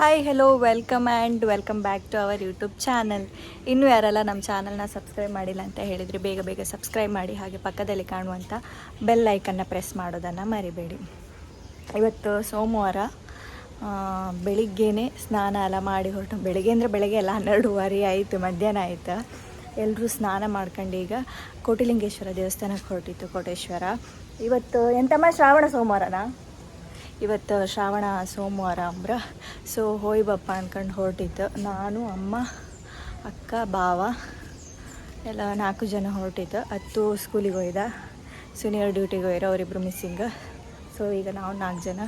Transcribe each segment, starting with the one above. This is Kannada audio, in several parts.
Hi hello welcome and welcome back to our YouTube channel ಇನ್ನೂ ಯಾರೆಲ್ಲ ನಮ್ಮ ಚಾನಲ್ನ ಸಬ್ಸ್ಕ್ರೈಬ್ ಮಾಡಿಲ್ಲ ಅಂತ ಹೇಳಿದರೆ ಬೇಗ ಬೇಗ ಸಬ್ಸ್ಕ್ರೈಬ್ ಮಾಡಿ, ಹಾಗೆ ಪಕ್ಕದಲ್ಲಿ ಕಾಣುವಂಥ ಬೆಲ್ ಐಕನ್ನ ಪ್ರೆಸ್ ಮಾಡೋದನ್ನು ಮರಿಬೇಡಿ. ಇವತ್ತು ಸೋಮವಾರ ಬೆಳಿಗ್ಗೆನೇ ಸ್ನಾನ ಎಲ್ಲ ಮಾಡಿ ಹೊರಟು. ಬೆಳಿಗ್ಗೆ ಅಂದರೆ ಬೆಳಗ್ಗೆ ಎಲ್ಲ ಹನ್ನೆರಡುವರೆ ಆಯಿತು, ಮಧ್ಯಾಹ್ನ ಆಯಿತು. ಎಲ್ಲರೂ ಸ್ನಾನ ಮಾಡ್ಕೊಂಡು ಈಗ ಕೋಟಿಲಿಂಗೇಶ್ವರ ದೇವಸ್ಥಾನಕ್ಕೆ ಹೊರಟಿತ್ತು ಕೋಟೇಶ್ವರ. ಇವತ್ತು ಎಂತಮ್ಮ ಶ್ರಾವಣ ಸೋಮವಾರನಾ? ಇವತ್ತು ಶ್ರಾವಣ, ಸೋಮವಾರ ಅಂಬ್ರ. ಸೊ ಹೋಯ್ ಬಪ್ಪ ಅನ್ಕೊಂಡು ಹೊರಟಿದ್ದು. ನಾನು, ಅಮ್ಮ, ಅಕ್ಕ ಬಾವ ಎಲ್ಲ ನಾಲ್ಕು ಜನ ಹೊರಟಿದ್ದು. ಹತ್ತು ಸ್ಕೂಲಿಗೆ ಹೋಯ್ದ. ಸೀನಿಯರ್ ಡ್ಯೂಟಿಗೆ ಹೋಯ್ರ ಅವರಿಬ್ಬರು ಮಿಸ್ಸಿಂಗ್ ಸೊ ಈಗ ನಾವು ನಾಲ್ಕು ಜನ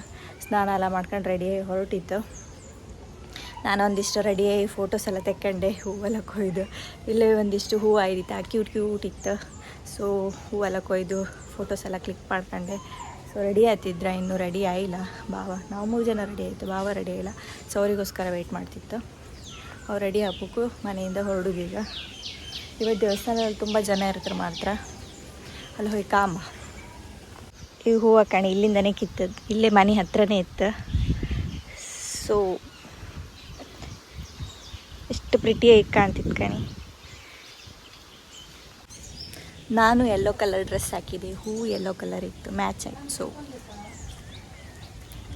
ಸ್ನಾನ ಎಲ್ಲ ಮಾಡ್ಕೊಂಡು ರೆಡಿಯಾಗಿ ಹೊರಟಿತ್ತು ನಾನು ಒಂದಿಷ್ಟು ರೆಡಿಯಾಗಿ ಫೋಟೋಸ್ ಎಲ್ಲ ತೆಕ್ಕೊಂಡೆ, ಹೂವೆಲ್ಲ ಕೊಯ್ದು. ಇಲ್ಲೇ ಒಂದಿಷ್ಟು ಹೂವು ಆಯ್ದಿತ್ತು ಆ ಕ್ಯೂಟ್ ಕ್ಯೂಟ್ ಇತ್ತು. ಸೊ ಹೂವೆಲ್ಲ ಕೊಯ್ದು ಫೋಟೋಸ್ ಎಲ್ಲ ಕ್ಲಿಕ್ ಮಾಡ್ಕೊಂಡೆ. ಸೊ ರೆಡಿ ಆಯ್ತಿದ್ರ? ಇನ್ನೂ ರೆಡಿ ಆಯಿಲ್ಲ ಬಾವ ನಾವು ಮೂರು ಜನ ರೆಡಿ ಆಯಿತು. ಬಾವ ರೆಡಿ ಆಗಿಲ್ಲ. ಸೊ ಅವರಿಗೋಸ್ಕರ ವೆಯ್ಟ್ ಮಾಡ್ತಿತ್ತು. ಅವ್ರು ರೆಡಿ ಆಗ್ಬೇಕು. ಮನೆಯಿಂದ ಹೊರಡುದೀಗ ಇವತ್ತು ದೇವಸ್ಥಾನದಲ್ಲಿ ತುಂಬ ಜನ ಇರ್ತಾರೆ ಮಾತ್ರ. ಅಲ್ಲಿ ಹೋಗಿ ಕಾಮ. ಈ ಹೂವು ಕಣಿ, ಇಲ್ಲಿಂದನೇ ಕಿತ್ತದ್ದು. ಇಲ್ಲೇ ಮನೆ ಹತ್ರನೇ ಇತ್ತು. ಸೊ ಎಷ್ಟು ಪ್ರಿಟಿಯಾಗಿ ಕಾಣ್ತಿತ್ತು ಕಣಿ. ನಾನು ಯೆಲ್ಲೋ ಕಲರ್ ಡ್ರೆಸ್ ಹಾಕಿದೆ, ಹೂ ಯೆಲ್ಲೋ ಕಲರ್ ಇತ್ತು ಮ್ಯಾಚ್ ಆಯ್ತು. ಸೊ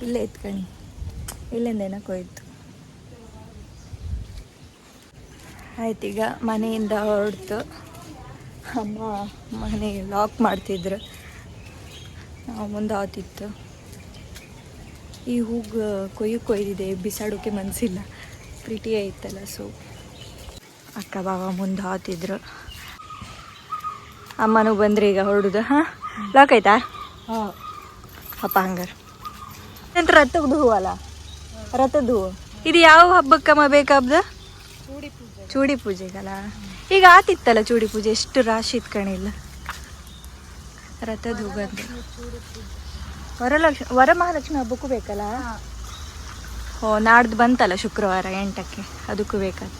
ಇಲ್ಲೇ ಇತ್ತು ಇಲ್ಲಿಂದೇನ ಹೋಯ್ತು ಆಯ್ತು, ಈಗ ಮನೆಯಿಂದ ಹೊರಡ್ತು. ಅಮ್ಮ ಮನೆ ಲಾಕ್ ಮಾಡ್ತಿದ್ರು. ನಾವು ಮುಂದೆ ಆತಿತ್ತು ಈ ಹೂಗೆ ಕೊಯ್ಯು ಕೊಯ್ದಿದೆ ಬಿಸಾಡೋಕೆ ಮನಸ್ಸಿಲ್ಲ ಪ್ರೀಟಿಯೇ ಇತ್ತಲ್ಲ ಸೊ ಅಕ್ಕ, ಬಾವ ಮುಂದೆ ಹಾತಿದ್ರು ಅಮ್ಮನೂ ಬಂದ್ರಿ ಈಗ ಹೊರಡುದು ಹಾಂ? ಲಾಕ್ ಆಯ್ತಾ? ಅಪ್ಪ ಹಂಗಾರ. ನಂತರ ರಥದ್ದು ಹೂವು ಅಲ್ಲ ರಥದ ಹೂವು? ಇದು ಯಾವ ಹಬ್ಬಕ್ಕಮ್ಮ ಬೇಕಾಬ್ದ ಚೂಡಿ ಪೂಜೆಗಲ್ಲ? ಈಗ ಆತಿತ್ತಲ್ಲ ಚೂಡಿ ಪೂಜೆ? ಎಷ್ಟು ರಾಶಿ ಇತ್ಕಣಿಲ್ಲ ರಥದ ಹೂ ಬಂದು. ವರಲಕ್ಷ್ಮಿ ವರಮಹಾಲಕ್ಷ್ಮಿ ಹಬ್ಬಕ್ಕೂ ಬೇಕಲ್ಲ? ಓ ನಾಡ್ದು ಬಂತಲ್ಲ ಶುಕ್ರವಾರ ಎಂಟಕ್ಕೆ. ಅದಕ್ಕೂ ಬೇಕಾದ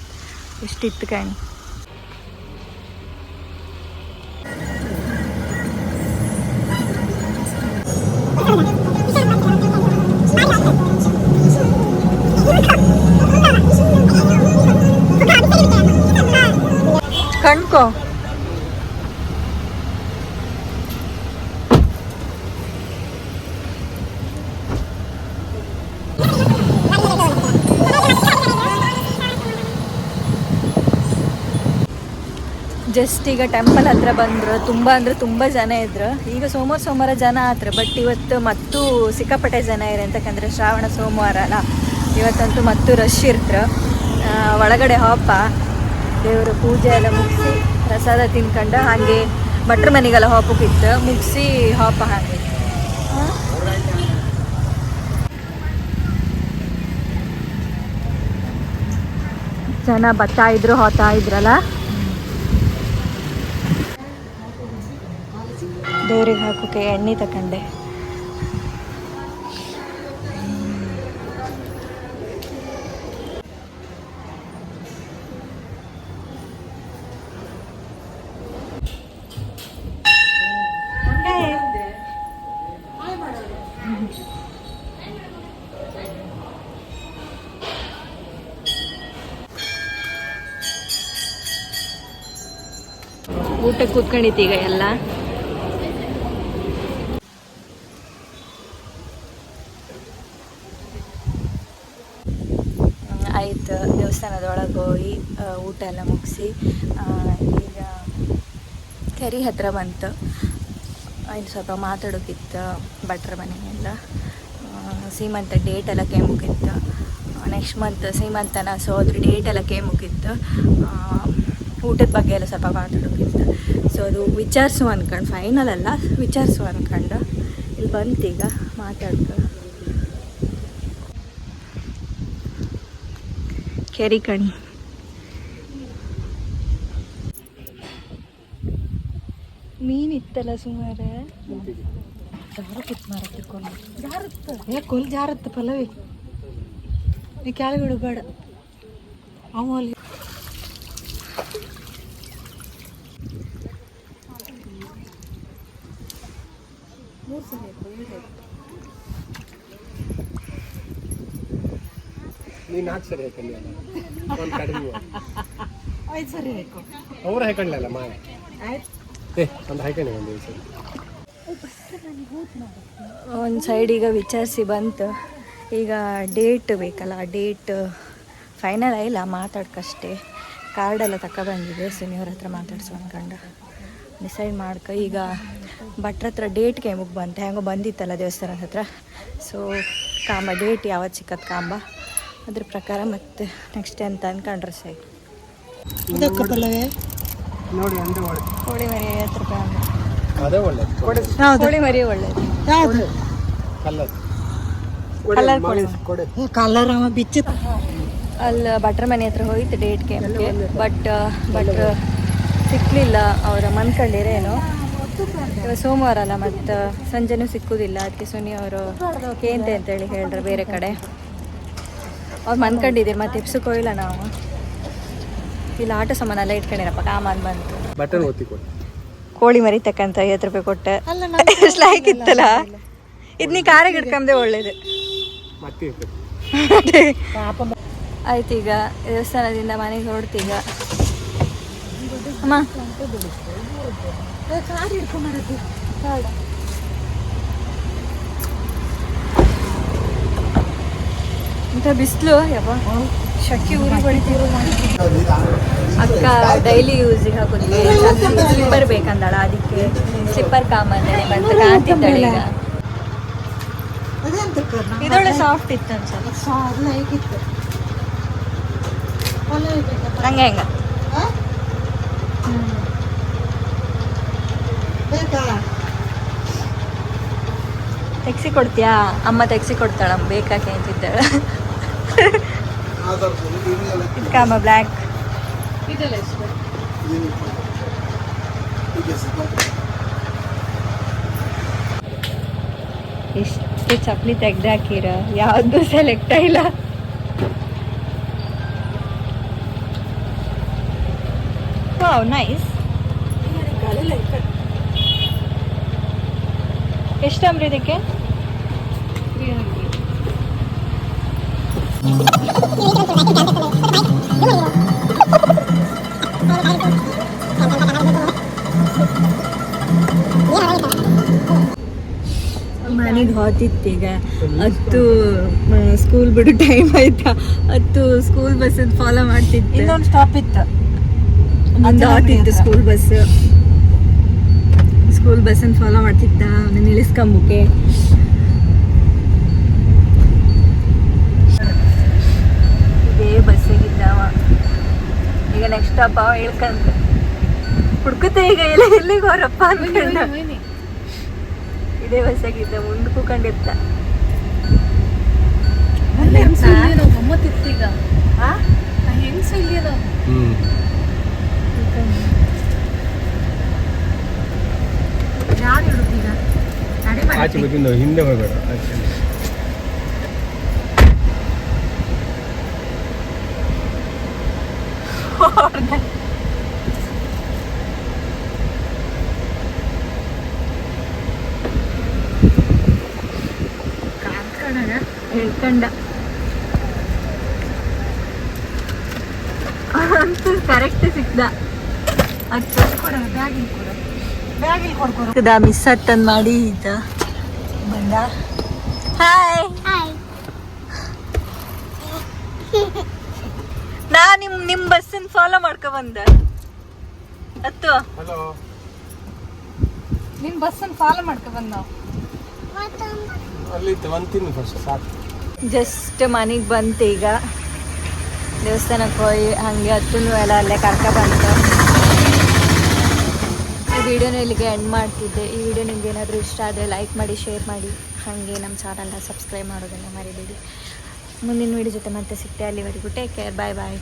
ಎಷ್ಟಿತ್ತು ಕಣಿ? ಕಣ್ಕೋ ಜಸ್ಟ್ ಈಗ ಟೆಂಪಲ್ ಹತ್ರ ಬಂದ್ರು. ತುಂಬ ಅಂದ್ರೆ ತುಂಬ ಜನ ಇದ್ರು. ಈಗ ಸೋಮವಾರ ಸೋಮವಾರ ಜನ ಆದ್ರೆ ಬಟ್ ಇವತ್ತು ಮತ್ತೂ ಸಿಕ್ಕಾಪಟ್ಟೆ ಜನ ಇರ ಅಂತಕ್ಕಂದ್ರೆ ಶ್ರಾವಣ ಸೋಮವಾರ ಅಲ್ಲ. ಇವತ್ತಂತೂ ಮತ್ತೂ ರಶ್ ಇರ್ತ್ರ. ಒಳಗಡೆ ಹಾಪ ದೇವರ ಪೂಜೆ ಎಲ್ಲ ಮುಗಿಸಿ ಪ್ರಸಾದ ತಿನ್ಕೊಂಡು ಹಾಗೆ ಭಟ್ರ ಮನೆಗೆಲ್ಲ ಹಾಪಕ್ಕಿತ್ತು ಮುಗಿಸಿ ಹಾಪ ಹಾಗೆ? ಜನ ಬರ್ತಾ ಇದ್ರು, ಹೋತಾ ಇದ್ರಲ್ಲ? ದೇವ್ರಿಗೆ ಹಾಕೋಕೆ ಎಣ್ಣೆ ತಕೊಂಡೆ. ಊಟಕ್ಕೆ ಕೂತ್ಕೊಂಡಿತ್ತು ಈಗ ಎಲ್ಲ ಆಯ್ತು. ದೇವಸ್ಥಾನದೊಳಗೆ ಹೋಗಿ ಊಟ ಎಲ್ಲ ಮುಗಿಸಿ ಈಗ ಕೆರೆ ಹತ್ರ ಬಂತು. ಇನ್ನು ಸ್ವಲ್ಪ ಮಾತಾಡೋಕಿತ್ತು ಭಟ್ರ ಮನೆಯೆಲ್ಲ ಆ, ಸೀಮಂತ ಡೇಟ್ ಎಲ್ಲ ಕೇಮುಕಿತ್ತು ನೆಕ್ಸ್ಟ್ ಮಂತ್ ಸೀಮಂತನ ಸೊ ಅದ್ರ ಡೇಟ್ ಎಲ್ಲ ಕೇಮುಕಿತ್ತು ಊಟದ ಬಗ್ಗೆ ಎಲ್ಲ ಸ್ವಲ್ಪ ಮಾತಾಡೋಕ್ಕಿತ್ತು ಸೊ ಅದು ವಿಚಾರಿಸು ಅಂದ್ಕೊಂಡು ಫೈನಲ್ ಅಲ್ಲ ವಿಚಾರಿಸು ಅಂದ್ಕೊಂಡು ಇಲ್ಲಿ ಬಂತೀಗ ಮಾತಾಡ್ತು ಕೆರಿ ಕಣಿ. ಮೀನಿತ್ತಲ್ಲ ಸುಮಾರು? ಜಾರತ್ತಿತ್ತು ಮಾರತ್ತೆ ತಿರ್ಕೊಂಡು ಜಾರತ್ತ ಏ ಕೊಲ್ ಜಾರತ್ತ ಪಲ್ಲವಿ. ನೀ ಕೆಳಗಿಡು ಬೇಡ ಅವ ನೀನ್ ನಾಲ್ಕು ಸರಿ ಒಂದು ಕಡಿಮೆ ಐದು ಸರಿ ಆಯ್ತು ಅವ್ರು ಹಾಕೊಂಡ್ಲಲ್ಲ ಮಾ ಏ ಒಂದು ಒಂದು ಸರಿ ಒಂದು ಸೈಡ್ ಈಗ ವಿಚಾರಿಸಿ ಬಂತು. ಈಗ ಡೇಟ್ ಬೇಕಲ್ಲ ಡೇಟ್ ಫೈನಲ್ ಆಯಿಲ್ಲ ಮಾತಾಡ್ಕಷ್ಟೇ. ಕಾರ್ಡೆಲ್ಲ ಬಂದಿದೆ ಸಿನಿಯವ್ರ ಹತ್ರ ಮಾತಾಡ್ಸೋ ಅನ್ಕೊಂಡು. ಡಿಸೈಡ್ ಮಾಡ್ಕ ಈಗ ಭಟ್ರ ಹತ್ರ ಡೇಟ್ಗೆ ಮುಗ್ ಬಂತೆ. ಹೆಂಗೋ ಬಂದಿತ್ತಲ್ಲ ದೇವಸ್ಥಾನದ ಹತ್ರ. ಸೊ ಕಾಂಬ ಡೇಟ್ ಯಾವತ್ತು ಸಿಕ್ಕತ್ ಕಾಂಬ? ಅದ್ರ ಪ್ರಕಾರ ಮತ್ತೆ ನೆಕ್ಸ್ಟ್ ಅಂತ ಅನ್ಕೊಂಡ್ರೆ ಸರಿ ಇದಕ್ಕೆ ಪಲ್ಲವೇ ನೋಡಿ ಕೋಳಿ ಮರಿ ಐವತ್ತು ರೂಪಾಯಿ ಅದೇ ಒಳ್ಳೆ. ಕೋಳಿ ಮರಿ ಒಳ್ಳೇದು. ಯಾವುದು? ಕಲರ್ Colour ಕಲರ್ ಅವ ಬಿಚ್ಚ ಅಲ್ಲಿ ಭಟ್ರ ಮನೆ ಹತ್ರ ಹೋಯ್ತು ಡೇಟ್ ಕ್ಯಾಂಪ್ಗೆ ಬಟ್ ಭಟ್ರು ಸಿಕ್ಕಲಿಲ್ಲ ಅವರ ಮನ್ಕಂಡಿರೇನು ಇವಾಗ ಸೋಮವಾರ ಅಲ್ಲ ಮತ್ತು ಸಂಜೆನೂ ಸಿಕ್ಕುದಿಲ್ಲ. ಅದಕ್ಕೆ ಸುನಿ ಅವರು ಕೇಂತೆ ಅಂತೇಳಿ ಹೇಳ್ರು ಬೇರೆ ಕಡೆ. ಅವ್ರು ಮನ್ಕೊಂಡಿದ್ದೀರಿ ಮತ್ತೆ ಎಪ್ಸಕ್ಕೆ ಹೋಗಿಲ್ಲ ನಾವು. ಇಲ್ಲ ಆಟ ಸಾಮಾನ ಎಲ್ಲ ಇಟ್ಕೊಂಡಿರಪ್ಪ. ಕಾಮನ್ ಬಂತು. ಬಟನ್ ಕೋಳಿ ಮರಿ ತಕ್ಕಂತ ಐವತ್ತು ರೂಪಾಯಿ ಕೊಟ್ಟೆ. ಎಷ್ಟು ಲೈಕ್ ಇತ್ತಲ್ಲ? ಇದು ನೀ ಕಾರಿಗೆ ಇಟ್ಕೊಂಡೆ ಒಳ್ಳೇದು. ಆಯ್ತು ಈಗ ದೇವಸ್ಥಾನದಿಂದ ಮನೆಗೆ ಹೊರಡ್ತೀಗ ಅಮ್ಮ ಕಾರ್ ಹಿಡ್ಕೊಂಬರತ್ತೆ ಇಂಥ ಬಿಸಿಲು ಯಾವ ಶಕ್ಕಿ ಊರಿ ಬಳಿತೀರೋ ಅಕ್ಕ ಡೈಲಿ ಯೂಸಿಗೆ ಹಾಕೋದಿಕ್ಕೆ ಸ್ಲಿಪ್ಪರ್ ಬೇಕಂದಳ ಅದಕ್ಕೆ. ಸ್ಲಿಪ್ಪರ್ ಕಾಮಂದೇನೆ ಬಂತು ಕಾಣ್ತಿದ್ದಾಳೆ ಇದೊಳ್ಳೆ ಸಾಫ್ಟ್ ಇತ್ತು ಅನ್ಸಲ್ಲ ನಂಗೆ ಹೆಂಗ? ತೆಗ್ಸಿ ಕೊಡ್ತೀಯಾ? ಅಮ್ಮ ತೆಗ್ಸಿ ಕೊಡ್ತಾಳ ಬೇಕಾಕೆ ಅಂತಿದ್ದಾಳೆ. ಇದು ಕಾಮ ಬ್ಲ್ಯಾಕ್ ಇದೆಲ್ಲ ಎಷ್ಟು ಎಷ್ಟು ಚಪ್ಲಿ ತೆಗ್ದು ಹಾಕಿರ ಯಾವ್ದು ಸೆಲೆಕ್ಟ್ ಇಲ್ಲ ವಾವ್ ನೈಸ್ ಎಷ್ಟು ಅಂಬ್ರಿ ಇದಕ್ಕೆ ಈಗ ಹತ್ತು ಸ್ಕೂಲ್ ಬಿಡು ಟೈಮ್ ಆಯ್ತಾ? ಹತ್ತು ಸ್ಕೂಲ್ ಬಸ್ ಫಾಲೋ ಮಾಡ್ತಿತ್ತು ಇನ್ನೊಂದು ಸ್ಟಾಪ್ ಇತ್ತು. ಒಂದು ಆತಿತ್ತು ಸ್ಕೂಲ್ ಬಸ್ ಸ್ಕೂಲ್ ಬಸ್ಸನ್ನು ಫಾಲೋ ಮಾಡ್ತಿದ್ದ ಅವನ್ನ ಇಳಿಸ್ಕೊಂಬುಕೆ ಇದೇ ಬಸ್ಸಿಗಿದ್ದವ ಈಗ ನೆಕ್ಸ್ಟ್ ಸ್ಟಾಪ್ ಅವ ಇಳ್ಕಂತ ಹುಡ್ಕುತ್ತೆ ಈಗ ಎಲ್ಲ ಎಲ್ಲಿಗೆ ಹೋರಪ್ಪ ಅನ್ಕೊಂಡ. ಇದೇ ಬಸ್ಸಾಗಿದ್ದ ಮುಂದೆ ಕೂಕೊಂಡಿರ್ತ ಗಮ್ಮತ್ತಿತ್ತು ಈಗ. ಹೆಂಗ್ಸು ಇಲ್ಲಿ ಅದಾವ ಹ್ಞೂ ಯಾರು ಹಿಡುದು ಈಗ? ನಡಿ ಆಚೆ ಹಿಂದೆ ಹೋಗಬೇಡ ಆಚೆ. ಹೇಳ್ಕಂಡ. ಅಂತೂ ಕರೆಕ್ಟ್ ಸಿಕ್ದ. ಮಿಸ್ ಹತ್ತನ್ ಮಾಡಿ ಇದ್ದ ಬಂದ. ಹಾಯ್ ನಾ ನಿಮ್ ನಿಮ್ ಬಸ್ಸನ್ ಫಾಲೋ ಮಾಡ್ಕೊ ಬಂದ. ಹತ್ತು ನಿಮ್ ಫಾಲೋ ಮಾಡ್ಕೊ ಬಂದ್ ನಾವು. ಅಲ್ಲಿ ಒಂದು ತಿನ್ನು ಫಸ್ಟ್ ಸಾಕು. ಜಸ್ಟ್ ಮನೆಗೆ ಬಂತು ಈಗ ದೇವಸ್ಥಾನಕ್ಕೆ ಹೋಗಿ ಹಾಗೆ ಹತ್ತುನು ಎಲ್ಲ ಅಲ್ಲೇ ಕರ್ಕ ಬಂತು ಈ ವಿಡಿಯೋನ ಇಲ್ಲಿಗೆ ಎಂಡ್ ಮಾಡ್ತಿದ್ದೆ. ಈ ವಿಡಿಯೋ ನಿಮ್ಗೆ ಏನಾದರೂ ಇಷ್ಟ ಆದರೆ ಲೈಕ್ ಮಾಡಿ ಶೇರ್ ಮಾಡಿ. ಹಾಗೆ ನಮ್ಮ ಚಾನಲ್ನ ಸಬ್ಸ್ಕ್ರೈಬ್ ಮಾಡೋದನ್ನು ಮರಿಬೇಡಿ. ಮುಂದಿನ ವಿಡಿಯೋ ಜೊತೆ ಮತ್ತೆ ಸಿಗ್ತೆ ಅಲ್ಲಿವರೆಗೂ ಟೇಕ್ ಕೇರ್ ಬಾಯ್ ಬಾಯ್